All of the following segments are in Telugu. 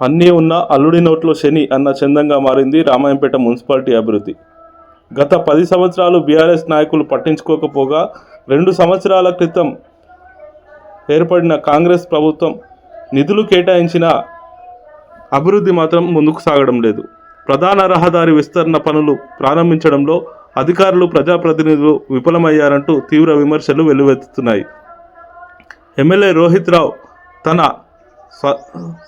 అన్నీ ఉన్న అల్లుడి నోట్లో శని అన్న చందంగా మారింది రామాయంపేట మున్సిపాలిటీ అభివృద్ధి. గత పది సంవత్సరాలు బీఆర్ఎస్ నాయకులు పట్టించుకోకపోగా రెండు సంవత్సరాల క్రితం ఏర్పడిన కాంగ్రెస్ ప్రభుత్వం నిధులు కేటాయించిన అభివృద్ధి మాత్రం ముందుకు సాగడం లేదు. ప్రధాన రహదారి విస్తరణ పనులు ప్రారంభించడంలో అధికారులు ప్రజాప్రతినిధులు విఫలమయ్యారంటూ తీవ్ర విమర్శలు వెల్లువెత్తుతున్నాయి. ఎమ్మెల్యే రోహిత్ రావు తన స్వ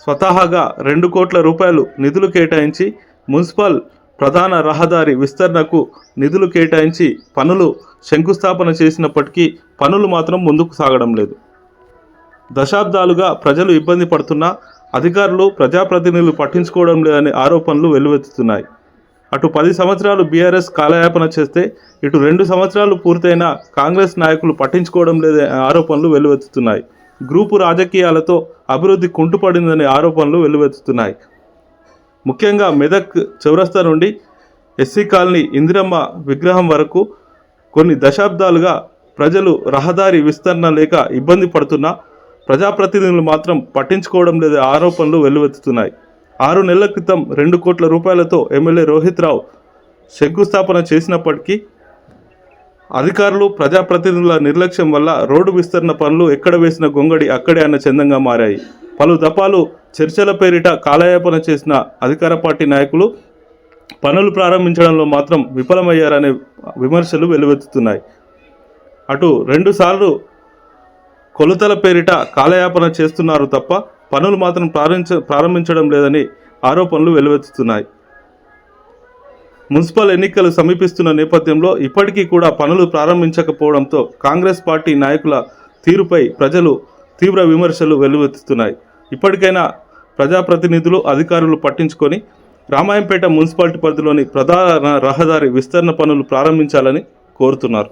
స్వతహాగా రెండు కోట్ల రూపాయలు నిధులు కేటాయించి మున్సిపల్ ప్రధాన రహదారి విస్తరణకు నిధులు కేటాయించి పనులు శంకుస్థాపన చేసినప్పటికీ పనులు మాత్రం ముందుకు సాగడం లేదు. దశాబ్దాలుగా ప్రజలు ఇబ్బంది పడుతున్నా అధికారులు ప్రజాప్రతినిధులు పట్టించుకోవడం లేదనే ఆరోపణలు వెల్లువెత్తుతున్నాయి. అటు పది సంవత్సరాలు బీఆర్ఎస్ కాలయాపన చేస్తే ఇటు రెండు సంవత్సరాలు పూర్తయిన కాంగ్రెస్ నాయకులు పట్టించుకోవడం లేదనే ఆరోపణలు వెల్లువెత్తుతున్నాయి. గ్రూపు రాజకీయాలతో అభివృద్ధి కుంటుపడిందనే ఆరోపణలు వెల్లువెత్తుతున్నాయి. ముఖ్యంగా మెదక్ చౌరస్తా నుండి ఎస్సీ కాలనీ ఇందిరమ్మ విగ్రహం వరకు కొన్ని దశాబ్దాలుగా ప్రజలు రహదారి విస్తరణ లేక ఇబ్బంది పడుతున్నా ప్రజాప్రతినిధులు మాత్రం పట్టించుకోవడం లేదా ఆరోపణలు వెల్లువెత్తుతున్నాయి. ఆరు నెలల క్రితం రెండు కోట్ల రూపాయలతో ఎమ్మెల్యే రోహిత్ రావు శంకుస్థాపన చేసినప్పటికీ అధికారులు ప్రజాప్రతినిధుల నిర్లక్ష్యం వల్ల రోడ్డు విస్తరణ పనులు ఎక్కడ వేసిన గొంగడి అక్కడే అన్న చందంగా మారాయి. పలు దఫాలు చర్చల పేరిట కాలయాపన చేసిన అధికార పార్టీ నాయకులు పనులు ప్రారంభించడంలో మాత్రం విఫలమయ్యారనే విమర్శలు వెలువెత్తుతున్నాయి. అటు రెండుసార్లు కొలతల పేరిట కాలయాపన చేస్తున్నారు తప్ప పనులు మాత్రం ప్రారంభించ ప్రారంభించడం లేదని ఆరోపణలు వెలువెత్తుతున్నాయి. మున్సిపల్ ఎన్నికలు సమీపిస్తున్న నేపథ్యంలో ఇప్పటికీ కూడా పనులు ప్రారంభించకపోవడంతో కాంగ్రెస్ పార్టీ నాయకుల తీరుపై ప్రజలు తీవ్ర విమర్శలు వెల్లువెత్తుతున్నాయి. ఇప్పటికైనా ప్రజాప్రతినిధులు అధికారులు పట్టించుకొని రామాయంపేట మున్సిపాలిటీ పరిధిలోని ప్రధాన రహదారి విస్తరణ పనులు ప్రారంభించాలని కోరుతున్నారు.